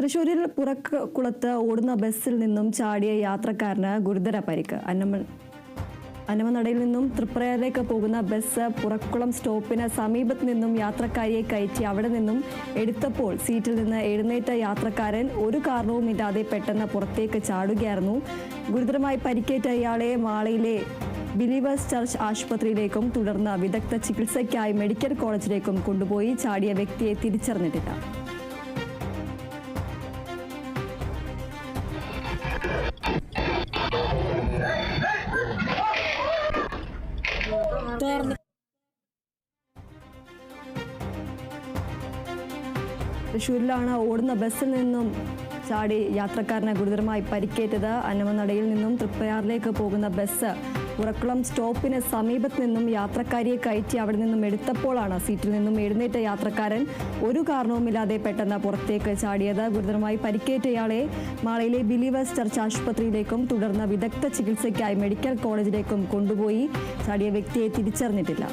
തൃശൂരിൽ പുറക്കുളത്ത് ഓടുന്ന ബസ്സിൽ നിന്നും ചാടിയ യാത്രക്കാരന് ഗുരുതര പരിക്ക്. അന്നമ അന്നമനടയിൽ നിന്നും തൃപ്രയറിലേക്ക് പോകുന്ന ബസ് പുറക്കുളം സ്റ്റോപ്പിന് സമീപത്ത് നിന്നും യാത്രക്കാരിയെ കയറ്റി അവിടെ നിന്നും എടുത്തപ്പോൾ സീറ്റിൽ നിന്ന് എഴുന്നേറ്റ യാത്രക്കാരൻ ഒരു കാരണവുമില്ലാതെ പെട്ടെന്ന് പുറത്തേക്ക് ചാടുകയായിരുന്നു. ഗുരുതരമായി പരിക്കേറ്റ ഇയാളെ മാളയിലെ ബിലീവേഴ്സ് ചർച്ച് ആശുപത്രിയിലേക്കും തുടർന്ന് വിദഗ്ധ ചികിത്സയ്ക്കായി മെഡിക്കൽ കോളേജിലേക്കും കൊണ്ടുപോയി ചാടിയ വ്യക്തിയെ തിരിച്ചറിഞ്ഞിട്ടില്ല. തൃശ്ശൂരിലാണ് ഓടുന്ന ബസ്സിൽ നിന്നും ചാടി യാത്രക്കാരനെ ഗുരുതരമായി പരിക്കേറ്റത്. അന്നമനടയിൽ നിന്നും തൃപ്പയാറിലേക്ക് പോകുന്ന ബസ് പുറക്കുളം സ്റ്റോപ്പിന് സമീപത്ത് നിന്നും യാത്രക്കാരിയെ കയറ്റി അവിടെ നിന്നും എടുത്തപ്പോഴാണ് സീറ്റിൽ നിന്നും എഴുന്നേറ്റ യാത്രക്കാരൻ ഒരു കാരണവുമില്ലാതെ പെട്ടെന്ന് പുറത്തേക്ക് ചാടിയത്. ഗുരുതരമായി പരിക്കേറ്റയാളെ മാളയിലെ ബിലീവേഴ്സ് ചർച്ച് ആശുപത്രിയിലേക്കും തുടർന്ന് വിദഗ്ധ ചികിത്സയ്ക്കായി മെഡിക്കൽ കോളേജിലേക്കും കൊണ്ടുപോയി. ചാടിയ വ്യക്തിയെ തിരിച്ചറിഞ്ഞിട്ടില്ല.